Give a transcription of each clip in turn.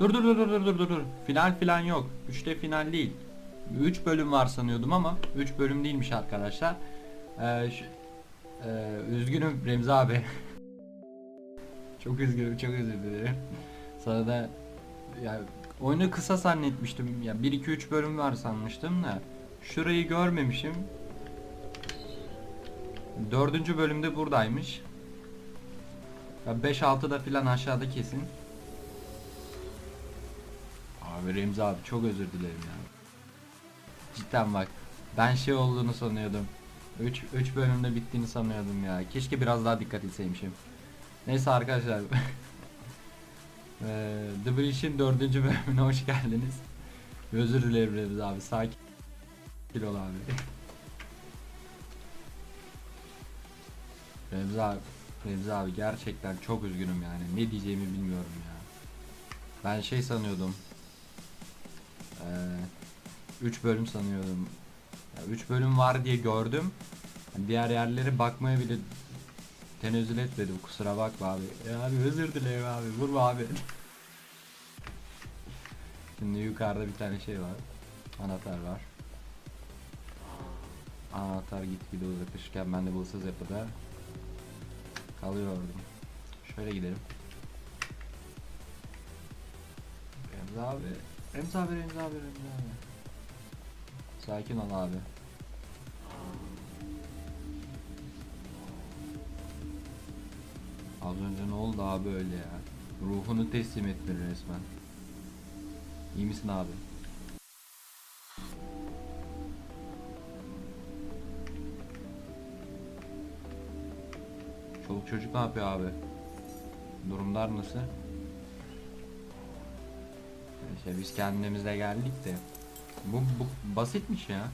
Dur dur dur dur dur dur dur. Final filan yok. 3'te final değil. 3 bölüm var sanıyordum ama 3 bölüm değilmiş arkadaşlar. Ee, ş- ee, üzgünüm Remzi abi. çok üzgünüm, çok özür dilerim. Sana da ya oyunu kısa zannetmiştim. Ya 1 2 3 bölüm var sanmıştım da şurayı görmemişim. Dördüncü bölümde buradaymış. Ya 5-6'da filan aşağıda kesin. Abi Remzi abi çok özür dilerim ya. Cidden bak ben şey olduğunu sanıyordum. 3 3 bölümde bittiğini sanıyordum ya. Keşke biraz daha dikkat etseymişim. Neyse arkadaşlar. Eee The Breach'in 4. bölümüne hoş geldiniz. Özür dilerim Remzi abi. Sakin ol abi. Remzi abi, Remzi abi gerçekten çok üzgünüm yani. Ne diyeceğimi bilmiyorum ya. Ben şey sanıyordum. 3 bölüm sanıyordum. 3 bölüm var diye gördüm. Hani Diğer yerlere bakmaya bile tenezzül etmedim. Kusura bakma abi. Ya abi özür dilerim abi. Vurma abi. Şimdi yukarıda bir tane şey var. Anahtar var. Anahtar gitgide uzaklaşırken ben de bulsuz yapıda kalıyordum. Şöyle gidelim. Remzi abi. Remzi abi, Remzi abi, Remzi abi. Sakin ol abi. Az önce ne oldu abi öyle ya? Ruhunu teslim ettin resmen. İyi misin abi? Çoluk çocuk ne yapıyor abi? Durumlar nasıl? İşte biz kendimize geldik de. Bu, bu basitmiş ya.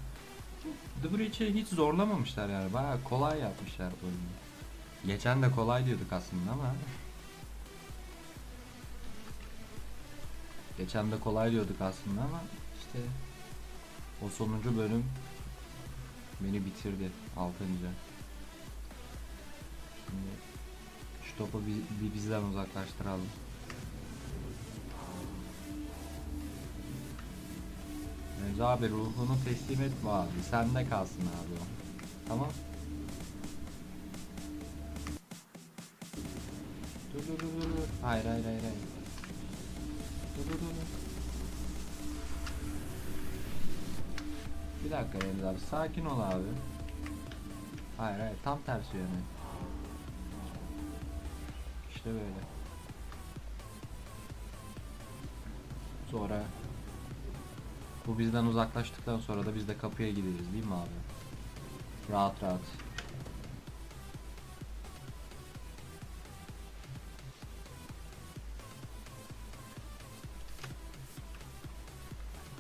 The Breach'i hiç zorlamamışlar yani. Bayağı kolay yapmışlar oyunu. Geçen de kolay diyorduk aslında ama. Geçen de kolay diyorduk aslında ama işte o sonuncu bölüm beni bitirdi. Altıncı. Şimdi şu topu bir, bir bizden uzaklaştıralım. Abi ruhunu teslim etme abi. Sende kalsın abi o. Tamam. Dur dur dur dur. Hayır hayır hayır hayır. Dur dur dur. Bir dakika Remzi abi sakin ol abi. Hayır hayır tam tersi yöne. İşte böyle. Sonra bu bizden uzaklaştıktan sonra da biz de kapıya gideriz değil mi abi? Rahat rahat.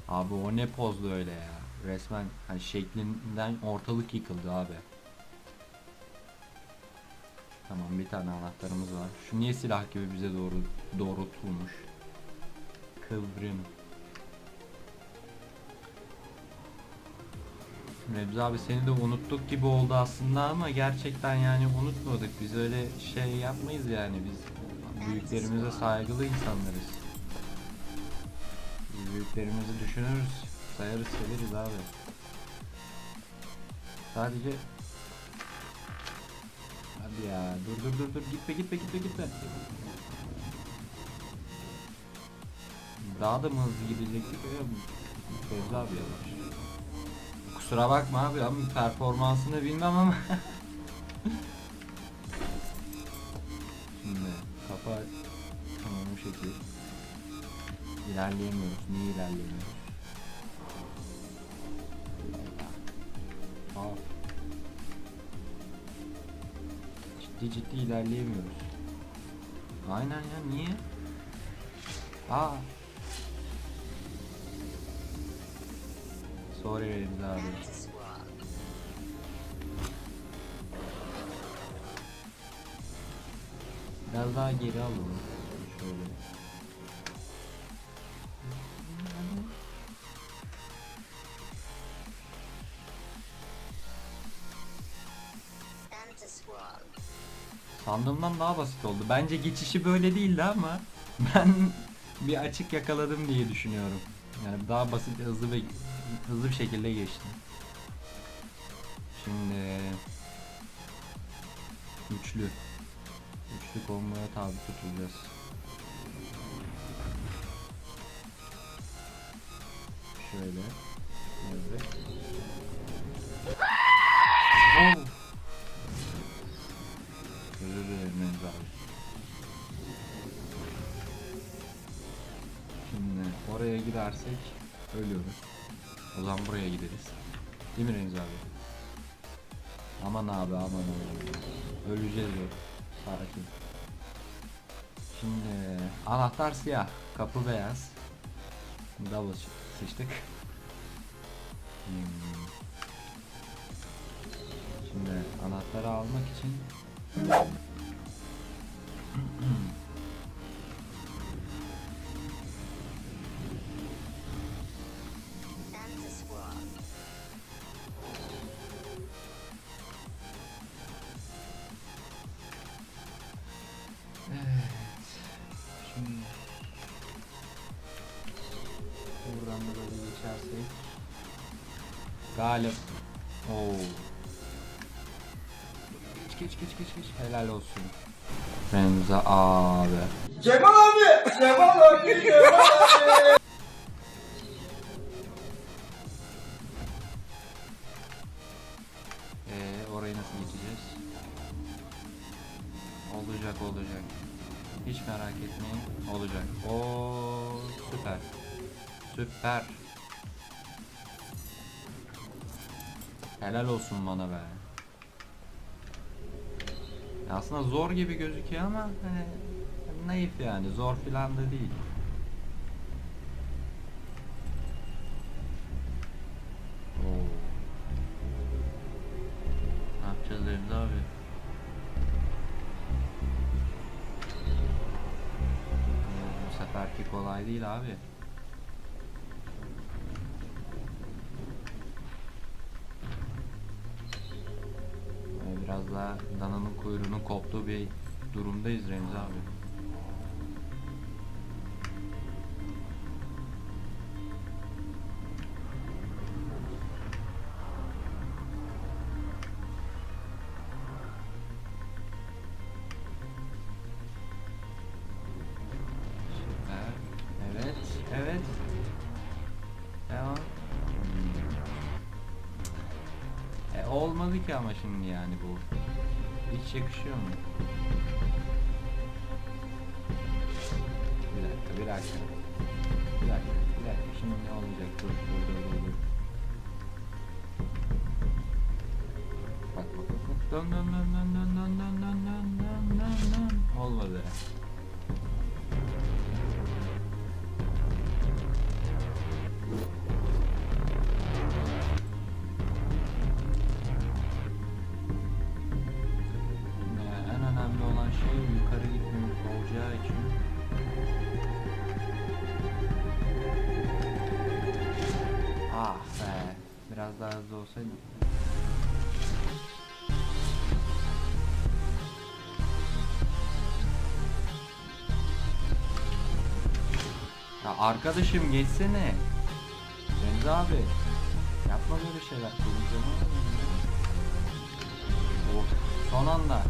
Abi o ne pozdu öyle ya. Resmen hani şeklinden ortalık yıkıldı abi. Tamam bir tane anahtarımız var. Şu niye silah gibi bize doğru doğrultulmuş? Kıvrım. Nebzi abi seni de unuttuk gibi oldu aslında ama gerçekten yani unutmadık. Biz öyle şey yapmayız yani biz büyüklerimize saygılı insanlarız. Büyüklerimizi düşünürüz, sayarız, severiz abi. Sadece Hadi ya dur dur dur dur gitme gitme gitme gitme. Daha da mı hızlı gidecektik? Nebzi abi yavaş. Kusura bakma abi ama performansını bilmem ama. Şimdi kafa tamam bu şekil. İlerleyemiyoruz. Niye ilerleyemiyoruz? Aa. Ciddi ciddi ilerleyemiyoruz. Aynen ya niye? Aa. Sorry Remzi abi. Biraz daha geri alalım. Şöyle. Sandığımdan daha basit oldu. Bence geçişi böyle değildi ama ben bir açık yakaladım diye düşünüyorum. Yani daha basit, hızlı ve hızlı bir şekilde geçtim. Şimdi üçlü üçlü komboya tabi tutulacağız. Şöyle. Evet. Oh! Özür dilerim abi. Şimdi oraya gidersek ölüyoruz. O zaman buraya gideriz. Değil mi Remzi abi? Aman abi aman aman. Öleceğiz yok. Sakin. Şimdi anahtar siyah, kapı beyaz. Double sıçtık. Hmm. Şimdi anahtarı almak için Galip. Oo. Geç geç geç geç geç. Helal olsun. Remza abi. Cemal abi! Cemal abi! Cemal abi! Ee, orayı nasıl geçeceğiz? Olacak olacak. Hiç merak etmeyin. Olacak. Oo süper. Süper. Helal olsun bana be. Ya Aslında zor gibi gözüküyor ama hani naif yani zor filan da değil. Oo. Ne yapacağız Remzi abi? Oo, Bu seferki kolay değil abi. Koptuğu bir durumdayız Remzi abi. Süper. Evet, evet. E olmadı ki ama şimdi yani bu. Hiç yakışıyor mu? Bir dakika, bir dakika. Bir dakika, bir dakika. Şimdi ne olacak? Dur, dur, dur, dur, dur. Bak bak bak. dön dön dön dön dön dön dön dön dön dön dön. Olmadı. Olsaydım Ya arkadaşım geçsene Deniz abi Yapma böyle şeyler acıyor. Oh, son anda.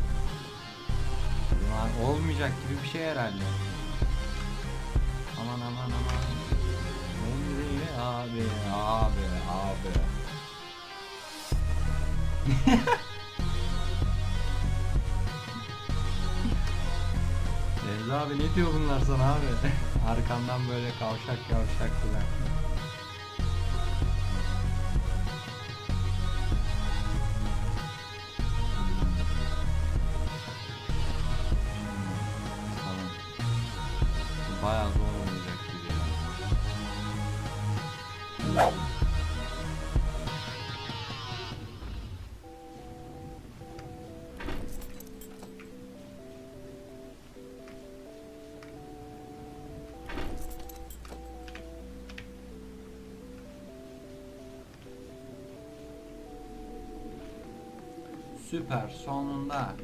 Olmayacak gibi bir şey herhalde. Abi ne diyor bunlar sana abi? Arkandan böyle kavşak kavşak filan. Süper. Sonunda.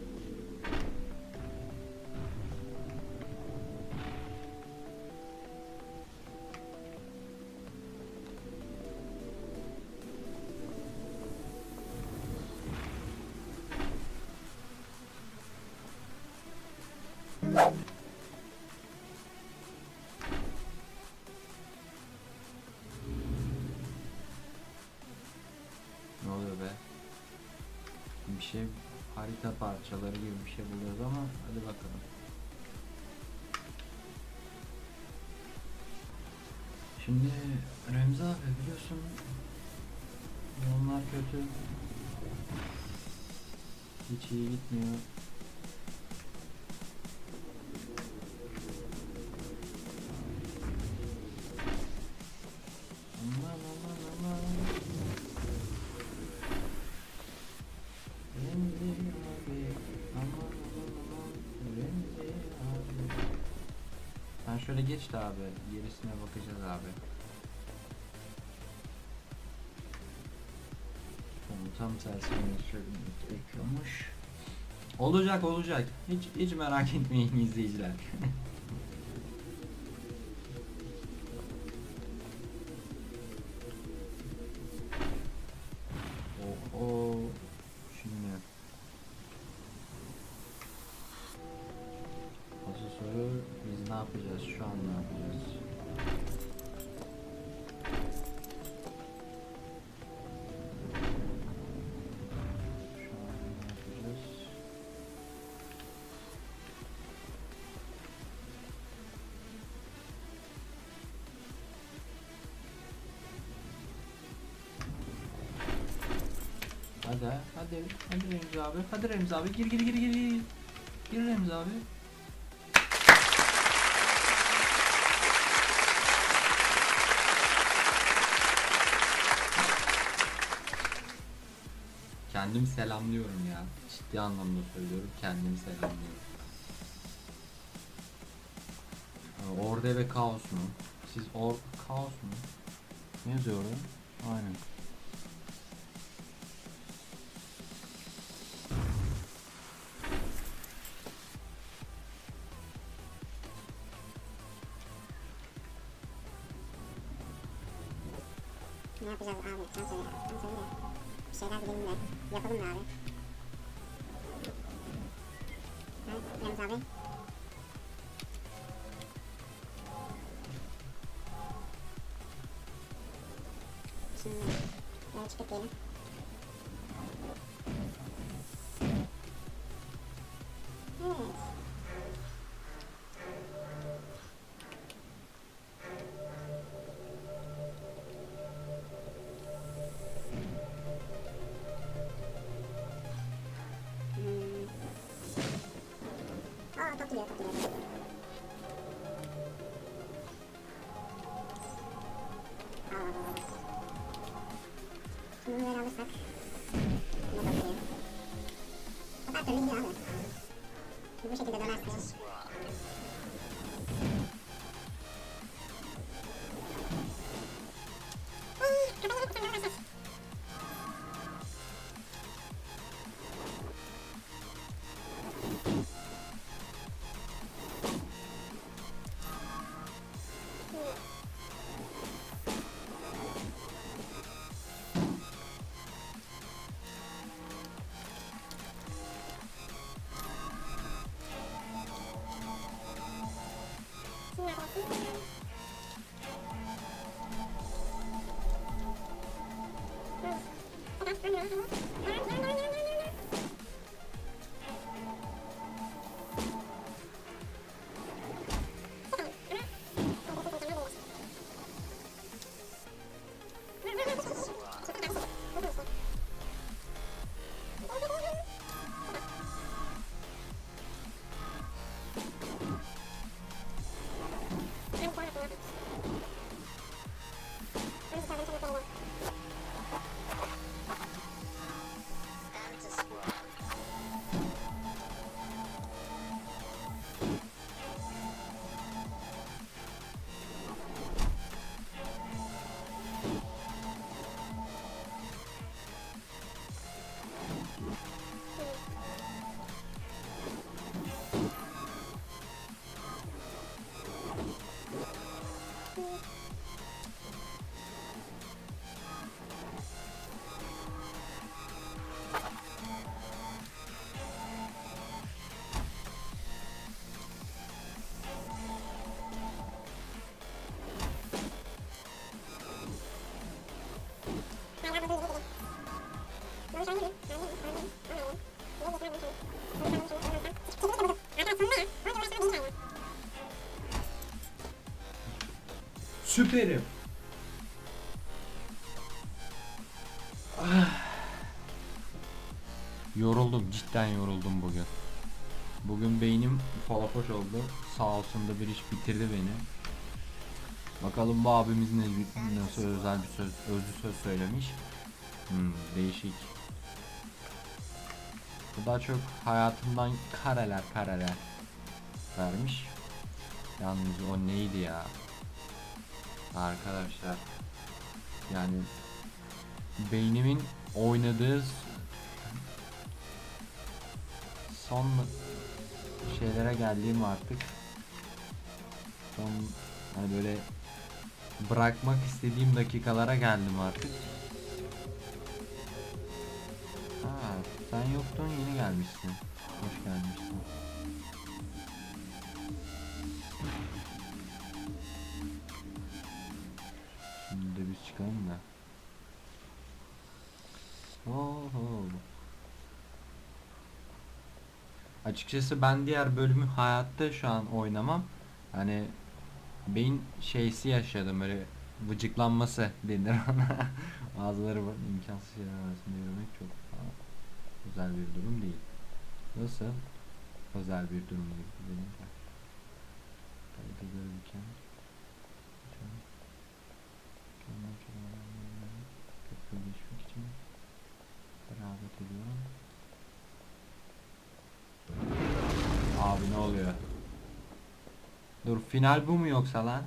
Harita parçaları gibi bir şey buluyoruz ama hadi bakalım. Şimdi Remzi abi biliyorsun yollar kötü. Hiç iyi gitmiyor. Aman şöyle geç de abi, gerisine bakacağız abi. Tam tersine ekliyormuş. Olacak olacak. Hiç hiç merak etmeyin izleyiciler. Yapacağız? Şu an ne yapacağız? Hadi hadi hadi Remzi abi hadi Remzi abi gir gir gir gir gir gir Remzi abi Kendim selamlıyorum ya ciddi anlamda söylüyorum kendim selamlıyorum Orde ve kaos mu? Siz or kaos mu? Ne yazıyor orada? Aynen. Şeyler bilelim de. Yapalım mı abi? Ha? Remzi abi? Şimdi yola çıktık diyelim. Yeah. Süperim. Ah. Yoruldum, cidden yoruldum bugün. Bugün beynim falafoş oldu. Sağ olsun da bir iş bitirdi beni. Bakalım bu abimiz ne nasıl özel bir söz, özlü söz söylemiş. Hmm, değişik. Bu daha çok hayatımdan kareler kareler vermiş. Yalnız o neydi ya? Arkadaşlar. Yani beynimin oynadığı son şeylere geldiğim artık. Son hani böyle bırakmak istediğim dakikalara geldim artık. Ha, sen yoktun yeni gelmişsin. Hoş gelmişsin. Açıkçası ben diğer bölümü hayatta şu an oynamam. Hani beyin şeysi yaşadım böyle vıcıklanması denir ona. Bazıları var, imkansız şeyler arasında yürümek çok özel bir durum değil. Nasıl? Özel bir durum değil. Benim de. Kayıtı görürken Kendime kelimelerle köprüleşmek için beraber ediyorum. Abi ne oluyor? Dur final bu mu yoksa lan?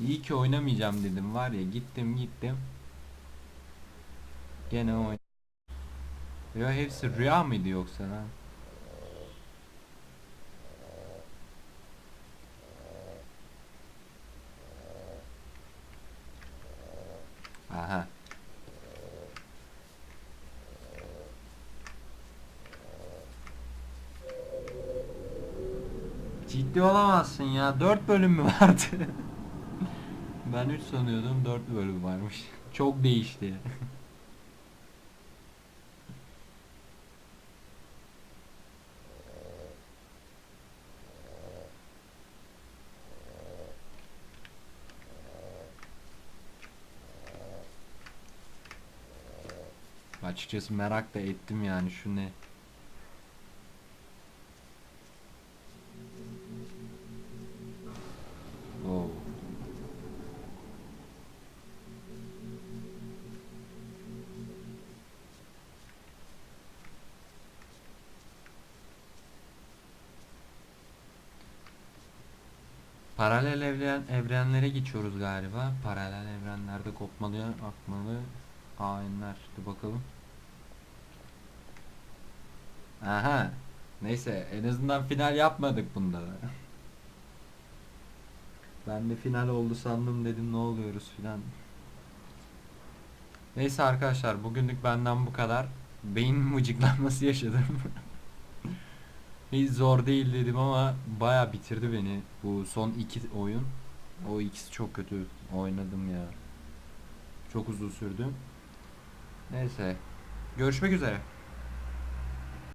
İyi ki oynamayacağım dedim var ya gittim gittim. Gene oyn. Ya hepsi rüya mıydı yoksa lan? Aha. Ciddi olamazsın ya. 4 bölüm mü vardı? ben 3 sanıyordum 4 bölüm varmış. Çok değişti. Açıkçası merak da ettim yani şu ne. Paralel evren evrenlere geçiyoruz galiba. Paralel evrenlerde kopmalı, akmalı hainler. Dur bakalım. Aha. Neyse en azından final yapmadık bunda da. Ben de final oldu sandım dedim ne oluyoruz filan. Neyse arkadaşlar bugünlük benden bu kadar. Beyin mıcıklanması yaşadım. Hiç zor değil dedim ama baya bitirdi beni bu son iki oyun. O ikisi çok kötü oynadım ya. Çok uzun sürdü. Neyse. Görüşmek üzere.